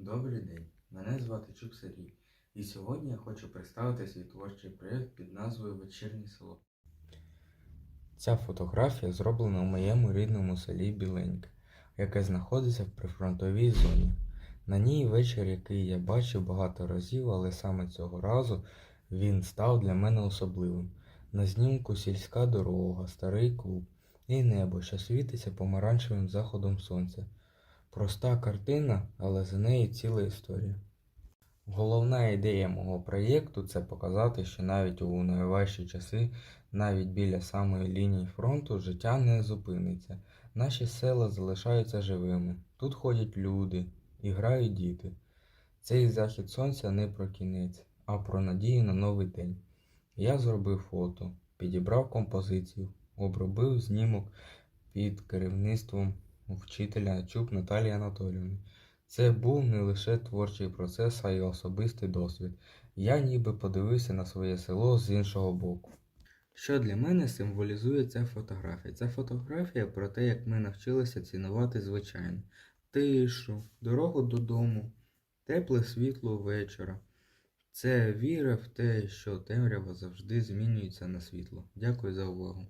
Добрий день, мене звати Чук Сергій, і сьогодні я хочу представити свій творчий проєкт під назвою Вечірнє село. Ця фотографія зроблена у моєму рідному селі Біленьке, яке знаходиться в прифронтовій зоні. На ній вечір, який я бачив багато разів, але саме цього разу він став для мене особливим. На знімку сільська дорога, старий клуб і небо, що світиться помаранчевим заходом сонця. Проста картина, але за нею ціла історія. Головна ідея мого проєкту це показати, що навіть у найважчі часи, навіть біля самої лінії фронту, життя не зупиниться. Наші села залишаються живими. Тут ходять люди і грають діти. Цей захід сонця не про кінець, а про надію на новий день. Я зробив фото, підібрав композицію, обробив знімок під керівництвом вчителя Чук Наталії Анатоліївни. Це був не лише творчий процес, а й особистий досвід. Я ніби подивився на своє село з іншого боку. Що для мене символізує ця фотографія? Ця фотографія про те, як ми навчилися цінувати звичайне. Тишу, дорогу додому, тепле світло вечора. Це віра в те, що темрява завжди змінюється на світло. Дякую за увагу.